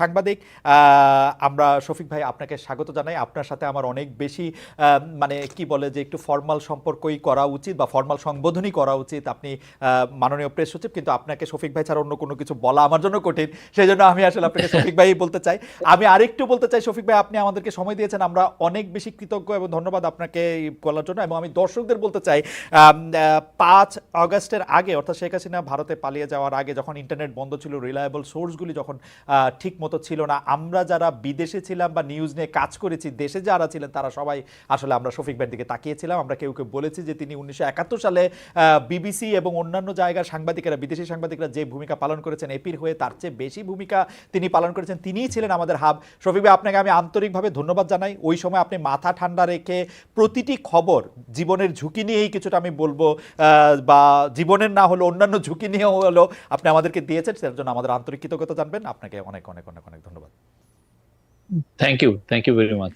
সাংবাদিক আমরা শফিক ভাই আপনাকে স্বাগত জানাই। আপনার সাথে আমার অনেক বেশি মানে কি বলে যে একটু ফর্মাল সম্পর্কই করা উচিত বা ফর্মাল সংবোধনই করা উচিত। আপনি মাননীয় প্রেস সচিব কিন্তু আপনাকে শফিক ভাই ছাড়া অন্য কোনো কিছু বলা আমার জন্য কঠিন। সেই জন্য আমি আসলে আপনাকে শফিক ভাই বলতে চাই। আমি আরেকটু বলতে চাই শফিক ভাই আপনি আমাদেরকে সময় দিয়েছেন। আমরা অনেক বেশি কৃতজ্ঞ এবং ধন্যবাদ আপনাকে বলার জন্য। এবং আমি দর্শকদের বলতে চাই পাঁচ আগস্টের আগে অর্থাৎ শেখ হাসিনা ভারতে পালিয়ে যাওয়ার আগে যখন ইন্টারনেট বন্ধ ছিল রিলায়েবল সোর্সগুলি যখন ঠিক মতো ছিল না। আমরা যারা বিদেশে ছিলাম বা নিউজ নিয়ে কাজ করেছি, দেশে যারা ছিলেন, তারা সবাই আসলে আমরা শফিক ভাইয়ের দিকে তাকিয়েছিলাম। আমরা কেউ কেউ বলেছি যে তিনি উনিশশো একাত্তর সালে বিবিসি এবং অন্যান্য জায়গার সাংবাদিকেরা, বিদেশি সাংবাদিকরা যে ভূমিকা পালন করেছেন এপির হয়ে, তার চেয়ে বেশি ভূমিকা তিনি পালন করেছেন, তিনিই ছিলেন আমাদের হাব। শফিক ভাই, আপনাকে আমি আন্তরিকভাবে ধন্যবাদ জানাই। ওই সময় আপনি মাথা ঠান্ডা রেখে প্রতিটি খবর, জীবনের ঝুঁকি নিয়েই কিছুটা আমি বলব বা জীবনের না হলো অন্যান্য ঝুঁকি নিয়েও হলো আপনি আমাদেরকে দিয়েছেন সেটার জন্য আমাদের আন্তরিক কৃতজ্ঞতা জানবেন। আপনাকে অনেক অনেক অনেক অনেক ধন্যবাদ। Thank you thank you very much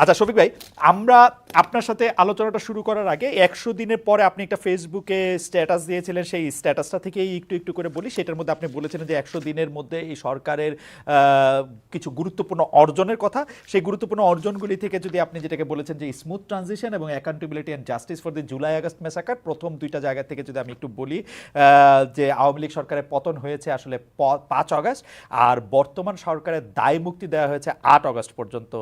আচ্ছা শফিক ভাই, আমরা আপনার সাথে আলোচনাটা শুরু করার আগে একশো দিনের পরে আপনি একটা ফেসবুকে স্ট্যাটাস দিয়েছিলেন, সেই স্ট্যাটাসটা থেকেই একটু একটু করে বলি। সেটার মধ্যে আপনি বলেছিলেন যে একশো দিনের মধ্যে এই সরকারের কিছু গুরুত্বপূর্ণ অর্জনের কথা। সেই গুরুত্বপূর্ণ অর্জনগুলি থেকে যদি আপনি যেটাকে বলেছেন যে স্মুথ ট্রানজিশন এবং accountability and justice for the July August massacre প্রথম দুইটা জায়গা থেকে যদি আমি একটু বলি যে আওয়ামী লীগ সরকারের পতন হয়েছে আসলে পাঁচ অগস্ট আর বর্তমান সরকারের দায় মুক্তি দেওয়া হয়েছে আট অগস্ট পর্যন্ত।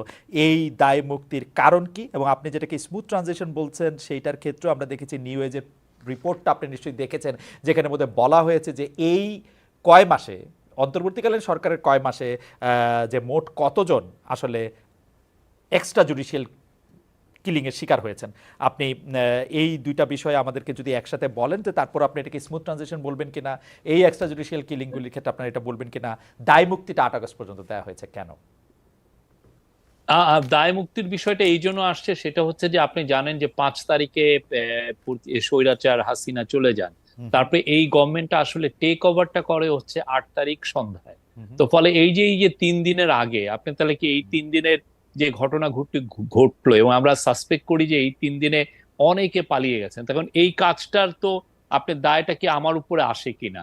এই দায় মুক্তির কারণ কি? এবং আপনি যেটাকে স্মুথ ট্রানজিশন বলছেন, সেইটার ক্ষেত্রেও আমরা দেখেছি নিউ এজের রিপোর্টটা আপনি নিশ্চয়ই দেখেছেন, যেখানে মধ্যে বলা হয়েছে যে এই কয় মাসে, অন্তর্বর্তীকালীন সরকারের কয় মাসে যে মোট কতজন আসলে এক্সট্রা জুডিশিয়াল কিলিংয়ের শিকার হয়েছেন? আপনি এই দুইটা বিষয়ে আমাদেরকে যদি একসাথে বলেন তো তারপর আপনি এটাকে স্মুথ ট্রানজিশন বলবেন কিনা, এই এক্সট্রা জুডিশিয়াল কিলিংগুলির ক্ষেত্রে আপনারা এটা বলবেন কিনা, দায় মুক্তিটা আট আগস্ট পর্যন্ত দেওয়া হয়েছে কেন? দায় মুক্তির বিষয়টা এই জন্য আসছে সেটা হচ্ছে যে আপনি জানেন যে পাঁচ তারিখে স্বৈরাচার হাসিনা চলে যান। তারপরে এই গভর্নমেন্টটা আসলে টেক ওভারটা করে হচ্ছে আট তারিখ সন্ধ্যায়। তো ফলে এই যে এই যে তিন দিনের আগে আপনি তাহলে কি এই তিন দিনের যে ঘটনা ঘটে ঘটলো এবং আমরা সাসপেক্ট করি যে এই তিন দিনে অনেকে পালিয়ে গেছেন তখন এই কাজটার তো আপনি দায়টা কি আমার উপরে আসে কিনা?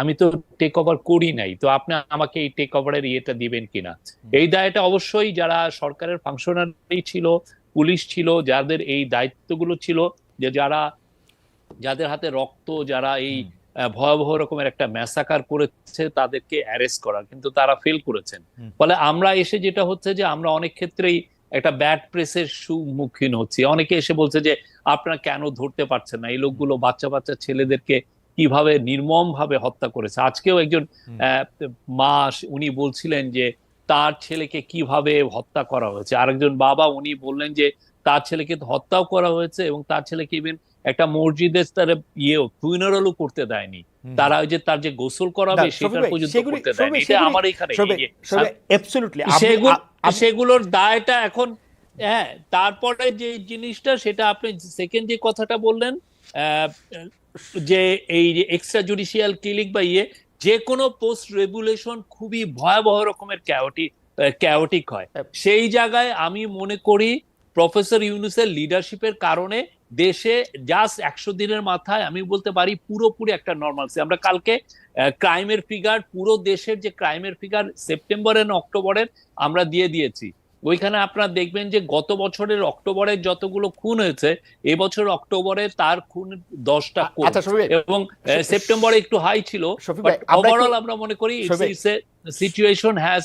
আমি তো টেক ওভার করি নাই। তো আপনি আমাকে এই টেক ওভারের ইয়েটা দিবেন কিনা? এই দায়টা অবশ্যই যারা সরকারের ফাংশনারি ছিল পুলিশ ছিল যাদের এই দায়িত্বগুলো ছিল যে যারা যাদের হাতে রক্ত যারা এই ভয়াবহ রকমের একটা ম্যাসাকার করেছে তাদেরকে অ্যারেস্ট করা। কিন্তু তারা ফেল করেছেন। ফলে আমরা এসে যেটা হচ্ছে যে আমরা অনেক ক্ষেত্রেই একটা ব্যাড প্রেসের সম্মুখীন হচ্ছি। অনেকে এসে বলছে যে আপনারা কেন ধরতে পারছেন না? এই লোকগুলো বাচ্চা বাচ্চা ছেলেদেরকে কীভাবে নির্মম ভাবে হত্যা করেছে। আজকেও একজন মা উনি বলছিলেন যে তার ছেলেকে কীভাবে হত্যা করা হয়েছে? আরেকজন বাবা উনি বললেন যে তার ছেলেকে হত্যাও করা হয়েছে এবং তার ছেলেকে ইভেন একটা মসজিদে তার ইয়েও ফুইনারালও করতে দেয়নি। তারা ওই যে তার যে গোসল করাবে সেটা পর্যন্ত করতে দেয়নি। এটা আমার এখানে সেগুলোর দায়টা এখন হ্যাঁ তারপরে যে জিনিসটা সেটা আপনি সেকেন্ড যে কথাটা বললেন আহ, যে এই এক্সট্রা জুডিশিয়াল কিলিং বা ইয়ে যে কোনো পোস্ট রেগুলেশন খুবই ভয়াবহ রকমের ক্যাওটিক ক্যাওটিক হয়। হ্যাঁ। সেই জায়গায় আমি মনে করি প্রফেসর ইউনুসের লিডারশিপের কারণে দেশে জাস্ট একশো দিনের মাথায় আমি বলতে পারি পুরোপুরি একটা নর্মালসি আমরা কালকে ক্রাইমের ফিগার পুরো দেশের যে ক্রাইমের ফিগার সেপ্টেম্বরের অক্টোবরের আমরা দিয়ে দিয়েছি। ওইখানে আপনারা দেখবেন যে গত বছরের অক্টোবরের যতগুলো খুন হয়েছে এবছর অক্টোবরে তার খুন দশটা আচ্ছা এবং সেপ্টেম্বরে একটু হাই ছিল আমরা ওভারঅল আমরা মনে করি সিচুয়েশন হ্যাজ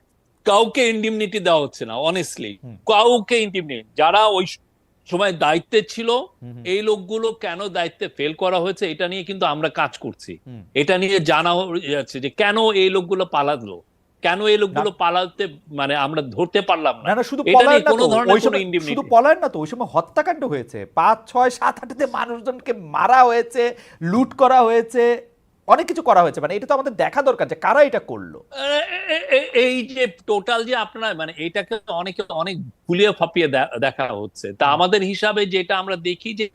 কাউকে ইন্ডিমনিটি দেওয়া হচ্ছে না অনেস্টলি কাউকে ইন্ডিমনিটি যারা ওই সময় দায়িত্বে ছিল এই লোকগুলো কেন দায়িত্বে ফেল করা হয়েছে এটা নিয়ে কিন্তু আমরা কাজ করছি। এটা নিয়ে জানা যাচ্ছে যে কেন এই লোকগুলো পালালো? কেন এই লোকগুলো পালাতে মানে আমরা ধরতে পারলাম না? না শুধু পলায়ন কোনো ধরনের কোনো সময় শুধু পলায়ন না তো ওই সময় হত্যাকাণ্ড হয়েছে। পাঁচ ছয় সাত আটতে মানুষজনকে মারা হয়েছে লুট করা হয়েছে। অনেক কিছু করা হয়েছে মানে এটা তো আমাদের দেখা দরকার যে কারা এটা করল। এই যে টোটাল যে আপনারা মানে এটাকে অনেকে অনেক ভুলিয়ে ফাপিয়ে দেখা হচ্ছে। তা আমাদের হিসাবে যেটা আমরা দেখি যে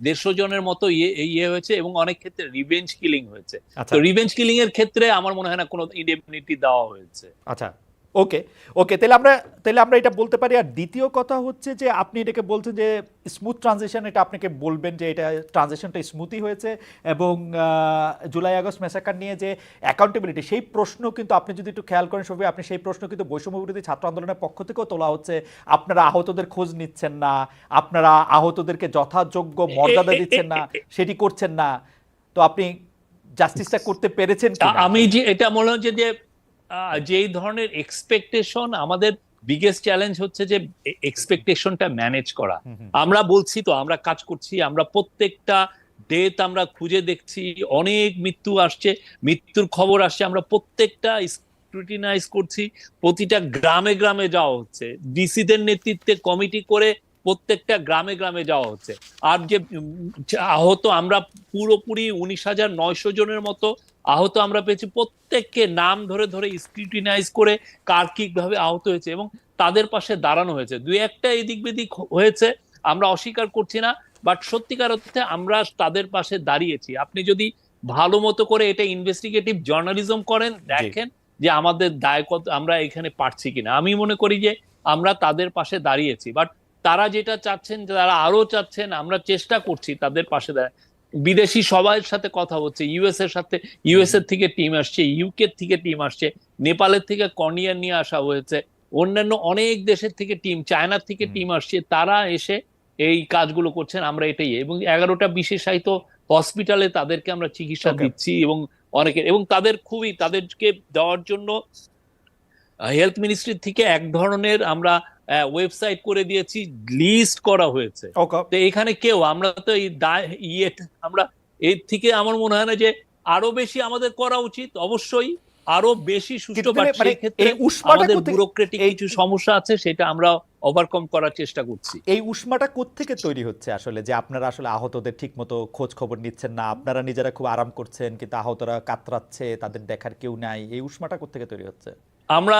দেড়শো জনের মতো ইয়ে ইয়ে হয়েছে এবং অনেক ক্ষেত্রে রিভেঞ্জ কিলিং হয়েছে। আচ্ছা। তো রিভেঞ্জ কিলিং এর ক্ষেত্রে আমার মনে হয় না কোনো ইন্ডেমনিটি দেওয়া হয়েছে। আচ্ছা। ওকে ওকে তাহলে আমরা তাহলে আমরা এটা বলতে পারি। আর দ্বিতীয় কথা হচ্ছে যে আপনি এটাকে বলছেন যে স্মুথ ট্রানজিশন এটা আপনাকে বলবেন যে এটা ট্রানজিশনটা স্মুথই হয়েছে এবং জুলাই আগস্ট মেসাকার নিয়ে যে অ্যাকাউন্টেবিলিটি সেই প্রশ্ন কিন্তু আপনি যদি একটু খেয়াল করেন সবই আপনি সেই প্রশ্ন কিন্তু বৈষম্য বিরোধী ছাত্র আন্দোলনের পক্ষ থেকেও তোলা হচ্ছে। আপনারা আহতদের খোঁজ নিচ্ছেন না আপনারা আহতদেরকে যথাযোগ্য মর্যাদা দিচ্ছেন না সেটি করছেন না। তো আপনি জাস্টিসটা করতে পেরেছেন তা আমি যে এটা মনে হচ্ছে যে যেই ধরনের এক্সপেকটেশন আমাদের বিগেস্ট চ্যালেঞ্জ হচ্ছে যে এক্সপেকটেশনটা ম্যানেজ করা। আমরা বলছি তো আমরা কাজ করছি আমরা প্রত্যেকটা ডেট আমরা খুঁজে দেখছি অনেক মৃত্যু আসছে মৃত্যুর খবর আসছে আমরা প্রত্যেকটা স্ক্রুটিনাইজ করছি প্রতিটা গ্রামে গ্রামে যাওয়া হচ্ছে ডিসিদের নেতৃত্বে কমিটি করে প্রত্যেকটা গ্রামে গ্রামে যাওয়া হচ্ছে আর যে আহত আমরা পুরোপুরি উনিশ হাজার নয়শো জনের মতো আহত আমরা পেয়েছি। প্রত্যেককে নাম ধরে ধরে স্ক্রুটিনাইজ করে কার কীভাবে আহত হয়েছে এবং তাদের পাশে দাঁড়ানো হয়েছে। দুই একটা এদিক বেদিক হয়েছে আমরা অস্বীকার করছি না বাট সত্যিকার অর্থে আমরা তাদের পাশে দাঁড়িয়েছি। আপনি যদি ভালো মতো করে এটা ইনভেস্টিগেটিভ জার্নালিজম করেন দেখেন যে আমাদের দায় কত আমরা এখানে পারছি কিনা। আমি মনে করি যে আমরা তাদের পাশে দাঁড়িয়েছি বাট তারা যেটা চাচ্ছেন তারা আরও চাচ্ছেন আমরা চেষ্টা করছি তাদের পাশে দাঁড়ায় বিদেশি সবার সাথে কথা হচ্ছে ইউএস এর সাথে ইউএস এর থেকে টিম আসছে ইউকে থেকে টিম আসছে নেপালের থেকে কর্নিয়ার নিয়ে আসা হয়েছে অন্যান্য অনেক দেশের থেকে টিম চায়নার থেকে টিম আসছে তারা এসে এই কাজগুলো করছেন আমরা এটাই। এবং এগারোটা বিশেষায়িত হসপিটালে তাদেরকে আমরা চিকিৎসা দিচ্ছি এবং অনেকের এবং তাদের খুবই তাদেরকে দেওয়ার জন্য হেলথ মিনিস্ট্রি থেকে এক ধরনের আমরা ওয়েবসাইট করে দিয়েছি লিস্ট করা হয়েছে। তো এখানে কেউ আমরা তো এই ইয়ে আমরা এর থেকে আমার মনে হয় না যে আরও বেশি আমাদের করা উচিত। অবশ্যই আরও বেশি বাট মানে এই আমাদের ব্যুরোক্রেটিক কিছু সমস্যা আছে সেটা আমরা ওভারকম করার চেষ্টা করছি। এই উষ্মাটা কোত্থেকে তৈরি হচ্ছে আসলে যে আপনারা আসলে আহতদের ঠিক মতো খোঁজ খবর নিচ্ছেন না? আপনারা নিজেরা খুব আরাম করছেন কিন্তু আহতরা কাতরাচ্ছে তাদের দেখার কেউ নাই। এই উষ্মাটা কোত্থেকে তৈরি হচ্ছে? আমরা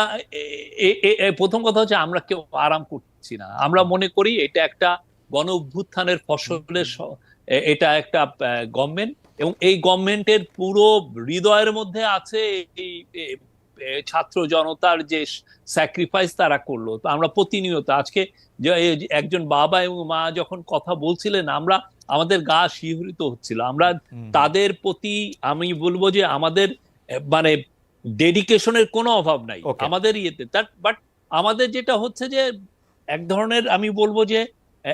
প্রথম কথা হচ্ছে আমরা কেউ আরাম করছি না। আমরা মনে করি এটা একটা গণ অভ্যুত্থানের ফসলের এটা একটা গভর্নমেন্ট এবং এই গভর্নমেন্টের পুরো হৃদয়ের মধ্যে আছে এই ছাত্র জনতার যে স্যাক্রিফাইস তারা করল। তো আমরা প্রতিনিয়ত আজকে যে একজন বাবা এবং মা যখন কথা বলছিলেন আমরা আমাদের গা শিহরিত হচ্ছিল। আমরা তাদের প্রতি আমি বলব যে আমাদের মানে ডেডিকেশনের কোনো অভাব নাই। আমাদের ইয়েতে। তার বাট আমাদের যেটা হচ্ছে যে এক ধরনের আমি বলব যে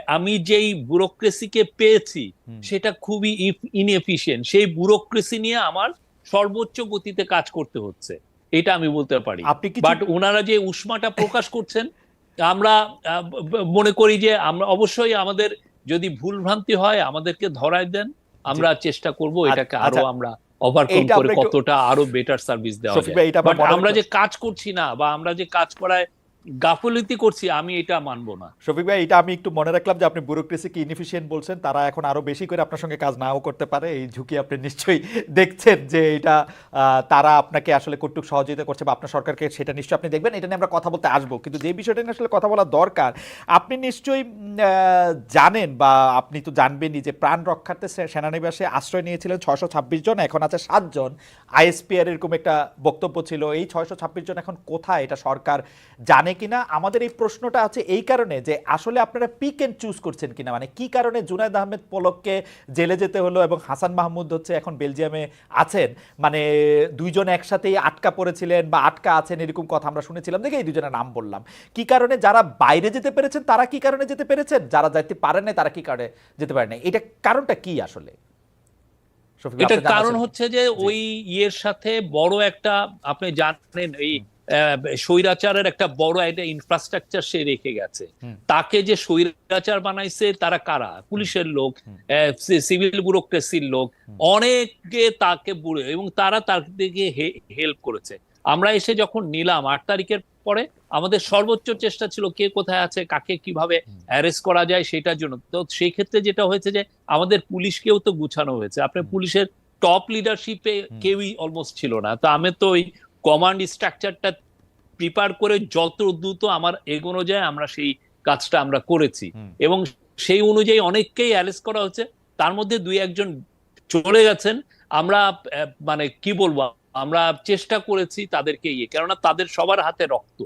আমি যেই ব্যুরোক্রেসিকে পেয়েছি সেটা খুবই ইনএফিশিয়েন্ট সেই ব্যুরোক্রেসি নিয়ে আমার সর্বোচ্চ গতিতে কাজ করতে হচ্ছে। এটা আমি বলতে পারি। বাট ওনারা যে উষ্মাটা প্রকাশ করছেন আমরা মনে করি যে আমরা অবশ্যই আমাদের যদি ভুল ভ্রান্তি হয় আমাদেরকে ধরায় দেন। আমরা চেষ্টা করব এটাকে আরও আচ্ছা, আমরা ওভারকাম করে কতটা আরও বেটার সার্ভিস দেওয়া যায় আমরা। যে কাজ করছি না বা আমরা যে কাজ করায় গাফলতি করছি, আমি এটা মানবো না। শফিক ভাই, এটা আমি একটু মনে রাখলাম যে আপনি ব্যুরোক্রেসিকে ইনএফিশিয়েন্ট বলছেন, তারা এখন আরও বেশি করে আপনার সঙ্গে কাজ নাও করতে পারে। এই ঝুঁকি আপনি নিশ্চয়ই দেখছেন যে এটা তারা আপনাকে আসলে কটুক সহযোগিতা করছে বা আপনার সরকারকে সেটা নিশ্চয়ই আপনি দেখবেন। এটা নিয়ে আমরা কথা বলতে আসব। কিন্তু যে বিষয়টা নিয়ে আসলে কথা বলা দরকার, আপনি নিশ্চয়ই জানেন বা আপনি তো জানবেনই যে প্রাণ রক্ষার্থে সেনানিবাসে আশ্রয় নিয়েছিলেন ছয়শো ছাব্বিশ জন, এখন আছে সাতজন আইএসপিআর এরকম একটা বক্তব্য ছিল, এই ছয়শো ছাব্বিশ জন এখন কোথায়? এটা সরকার জানে কিনা? আমাদের এই প্রশ্নটা আছে এই কারণে যে আসলে আপনারা পিক এন্ড চুজ করছেন কিনা? মানে কি কারণে জুনায়দ আহমেদ পলককে জেলে যেতে হলো এবং হাসান মাহমুদ হচ্ছে এখন বেলজিয়ামে আছেন? মানে দুইজন একসাথেই আটকা পড়েছিলেন বা আটকা আছেন এরকম কথা আমরা শুনেছিলাম। দেখে এই দুজনের নাম বললাম। কি কারণে যারা বাইরে যেতে পেরেছেন তারা কি কারণে যেতে পেরেছেন? যারা যাইতে পারেন না তারা কি কারণে যেতে পারেন না এটা কারণটা কি আসলে? এটার কারণ হচ্ছে যে ওই ইয়ের সাথে বড় একটা আপনি জানেন এই স্বৈরাচারের একটা বড় একটা ইনফ্রাস্ট্রাকচার সে রেখে গেছে। তাকে যে স্বৈরাচার বানাইছে তারা কারা? পুলিশের লোক সিভিল ব্যুরোক্রেসির লোক। অনেকে তাকে বুড়ে এবং তারা তার দিকে হেল্প করেছে। আমরা এসে যখন নিলাম আট তারিখের পরে আমাদের সর্বোচ্চ চেষ্টা ছিল কে কোথায় আছে কাকে কীভাবে। অ্যারেস্ট করা যায় সেটার জন্য। তো সেই ক্ষেত্রে যেটা হয়েছে যে আমাদের পুলিশকেও তো গুছানো হয়েছে। আপনি পুলিশের টপ লিডারশিপে কেউই অলমোস্ট ছিল না। তো আমি তো ওই কমান্ড স্ট্রাকচারটা প্রিপার করে যত দ্রুত আমার এগোনো যায় আমরা সেই কাজটা আমরা করেছি। এবং সেই অনুযায়ী অনেককেই অ্যারেস্ট করা হচ্ছে। তার মধ্যে দুই একজন চলে গেছেন। আমরা মানে কি বলব? আমরা চেষ্টা করেছি তাদেরকে ইয়ে কেননা তাদের সবার হাতে রক্ত।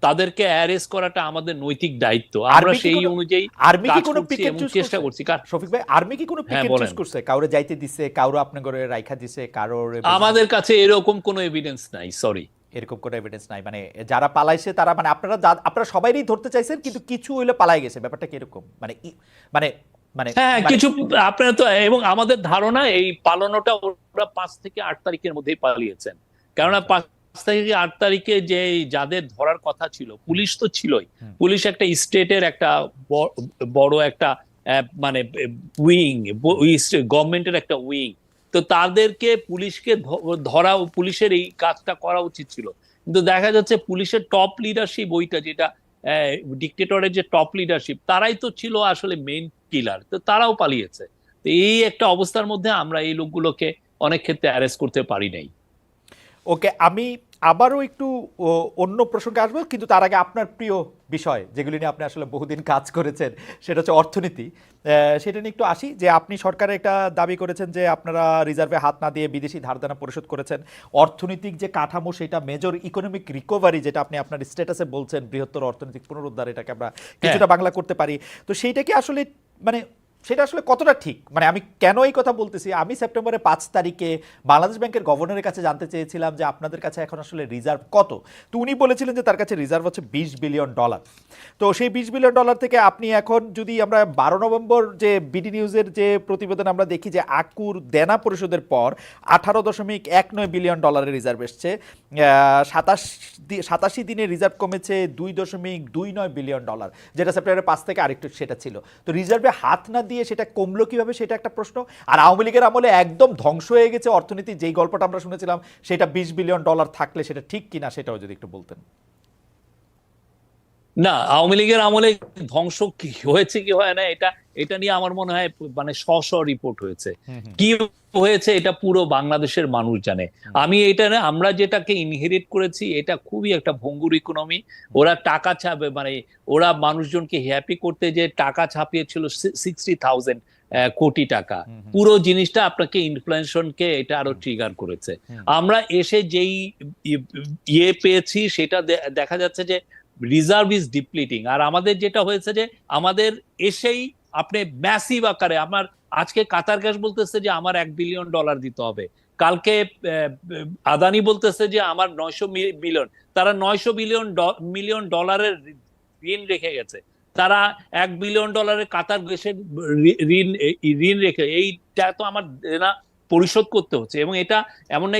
তাদেরকে অ্যারেস্ট করাটা আমাদের নৈতিক দায়িত্ব। আমরা সেই অনুযায়ী আর্মি কি কোনো পিকেট চুজ চেষ্টা করছি? কার- শফিক ভাই আর্মি কি কোনো পিকেট চুজ করছে? কাউরে যাইতে দিছে কাউরে আপনার ঘরে রাইখা দিছে কারোর আমাদের কাছে এরকম কোনো এভিডেন্স নাই সরি এরকম কোনো এভিডেন্স নাই। মানে যারা পালাইছে তারা মানে আপনারা আপনারা সবাইই ধরতে চাইছেন কিন্তু কিছু হইলে পালাই গেছে। ব্যাপারটা কি এরকম মানে মানে মানে হ্যাঁ মানে- কিছু আপনার তো এবং আমাদের ধারণা এই পালানোটা ওরা পাঁচ থেকে আট তারিখের মধ্যেই পালিয়েছেন। কেননা পাঁচ থেকে আট তারিখে যে যাদের ধরার কথা ছিল পুলিশ তো ছিলই। পুলিশ একটা স্টেটের একটা বড় একটা মানে উইং গভর্নমেন্টের একটা উইং। তো তাদেরকে পুলিশকে ধরা পুলিশের এই কাজটা করা উচিত ছিল। কিন্তু দেখা যাচ্ছে পুলিশের টপ লিডারশিপ ওইটা যেটা ডিকটেটরের যে টপ লিডারশিপ তারাই তো ছিল আসলে মেইন কিলার তো তারাও পালিয়েছে। তো এই একটা অবস্থার মধ্যে আমরা এই লোকগুলোকে অনেক ক্ষেত্রে অ্যারেস্ট করতে পারি নাই। ওকে আমি আবারও একটু অন্য প্রসঙ্গে আসব কিন্তু তার আগে আপনার প্রিয় বিষয় যেগুলি নিয়ে আপনি আসলে বহুদিন কাজ করেছেন সেটা হচ্ছে অর্থনীতি। সেটা নিয়ে একটু আসি যে আপনি সরকারের একটা দাবি করেছেন যে আপনারা রিজার্ভে হাত না দিয়ে বিদেশি ধারদানা পরিশোধ করেছেন। অর্থনৈতিক যে কাঠামো সেটা মেজর ইকোনমিক রিকভারি যেটা আপনি আপনার স্ট্যাটাসে বলছেন বৃহত্তর অর্থনৈতিক পুনরুদ্ধার এটাকে আমরা কিছুটা বাংলা করতে পারি। তো সেইটা কি আসলে মানে সেটা আসলে কতটা ঠিক? মানে আমি কেন এই কথা বলতেছি? আমি সেপ্টেম্বরের পাঁচ তারিখে বাংলাদেশ ব্যাংকের গভর্নরের কাছে জানতে চেয়েছিলাম যে আপনাদের কাছে এখন আসলে রিজার্ভ কত? তো উনি বলেছিলেন যে তার কাছে রিজার্ভ হচ্ছে বিশ বিলিয়ন ডলার। তো সেই বিশ বিলিয়ন ডলার থেকে আপনি এখন যদি আমরা বারো নভেম্বর যে বিডি নিউজের যে প্রতিবেদন আমরা দেখি যে আকুর দেনা পরিশোধের পর আঠারো দশমিক এক নয় বিলিয়ন ডলারের রিজার্ভ এসছে সাতাশ সাতাশি দিনে রিজার্ভ কমেছে দুই দশমিক দুই নয় বিলিয়ন ডলার, যেটা সেপ্টেম্বরের পাঁচ থেকে আরেকটু সেটা ছিল। তো রিজার্ভে হাত না দিয়ে সেটা কমলো কীভাবে সেটা একটা প্রশ্ন। আর আওয়ামী লীগের আমলে একদম ধ্বংস হয়ে গেছে অর্থনীতি, যেই গল্পটা আমরা শুনেছিলাম, সেটা বিশ বিলিয়ন ডলার থাকলে সেটা ঠিক কিনা সেটাও যদি একটু বলতেন। না আওয়ামী লীগের আমলে ধ্বংস কি হয়েছে কি হয় না এটা এটা নিয়ে আমার মনে হয় মানে শ শ রিপোর্ট হয়েছে। কি হয়েছে এটা পুরো বাংলাদেশের মানুষ জানে। আমি এটা না আমরা যেটাকে ইনহেরিট করেছি এটা খুবই একটা ভঙ্গুর ইকোনমি ওরা টাকা ছাপে মানে ওরা মানুষজনকে হ্যাপি করতে যে টাকা ছাপিয়েছিল সিক্সটি থাউজেন্ড কোটি টাকা। পুরো জিনিসটা আপনাকে ইনফ্লেশনকে এটা আরও ট্রিগার করেছে। আমরা এসে যেই ইয়ে পেয়েছি সেটা দেখা যাচ্ছে যে রিজার্ভ ইজ ডিপ্লিটিং আর আমাদের যেটা হয়েছে যে, আমাদের এসেই আপনি ম্যাসিভ আকারে, আমার আজকে কাতার গ্যাস বলতেছে যে, আমার এক বিলিয়ন ডলার দিতে হবে। কালকে আদানি বলতেছে যে, আমার নয়শো মিলিয়ন তারা নয়শো বিলিয়ন মিলিয়ন ডলারের ঋণ রেখে গেছে। তারা এক বিলিয়ন ডলারের কাতার গ্যাসের ঋণ ঋণ রেখে, এইটা তো আমার পরিশোধ করতে হচ্ছে। এবং এটা এমন না